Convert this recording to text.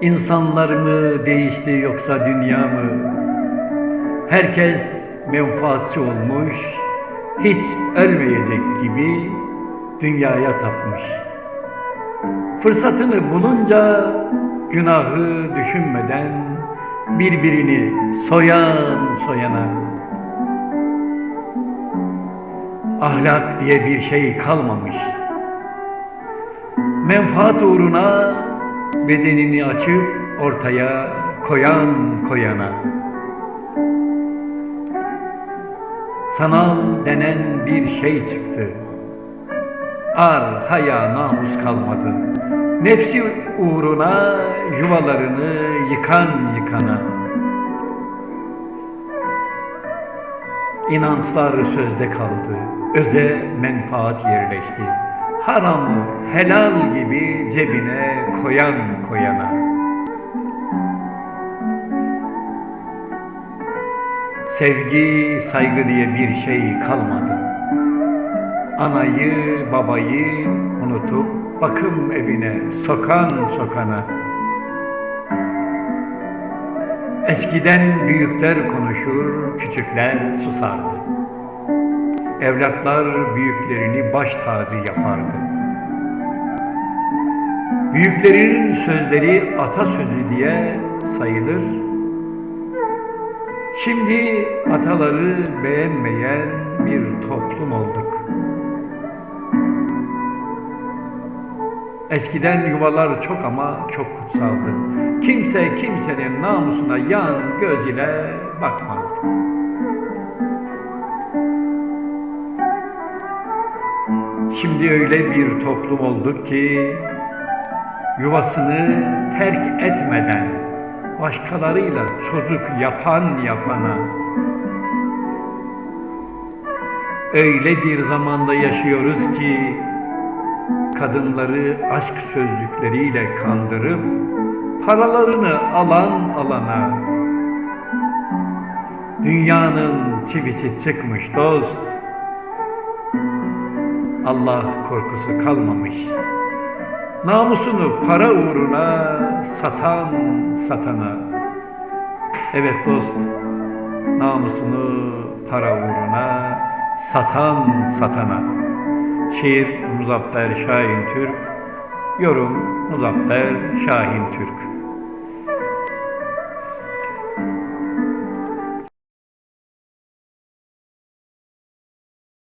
İnsanlar mı değişti yoksa dünya mı? Herkes menfaatçi olmuş, hiç ölmeyecek gibi dünyaya tapmış. Fırsatını bulunca günahı düşünmeden birbirini soyan soyana. Ahlak diye bir şey kalmamış. Menfaat uğruna bedenini açıp ortaya koyan koyana. Sanal denen bir şey çıktı. Ar, haya, namus kalmadı. Nefsi uğruna yuvalarını yıkan yıkana. İnançlar sözde kaldı. Öze menfaat yerleşti. Haramı helal gibi cebine koyan koyana. Sevgi, saygı diye bir şey kalmadı. Anayı, babayı unutup bakım evine sokan sokana. Eskiden büyükler konuşur, küçükler susardı. Evlatlar büyüklerini baş tacı yapardı. Büyüklerin sözleri atasözü diye sayılır. Şimdi ataları beğenmeyen bir toplum olduk. Eskiden yuvalar çok ama çok kutsaldı. Kimse kimsenin namusuna yan göz ile bakmazdı. Şimdi öyle bir toplum olduk ki yuvasını terk etmeden başkalarıyla çocuk yapan yapana. Öyle bir zamanda yaşıyoruz ki kadınları aşk sözlükleriyle kandırıp paralarını alan alana. Dünyanın çivisi çıkmış dost Allah korkusu kalmamış. Namusunu para uğruna satan satana. Evet dost namusunu para uğruna satan satana. Şiir Muzaffer Şahin Türk Yorum Muzaffer Şahin Türk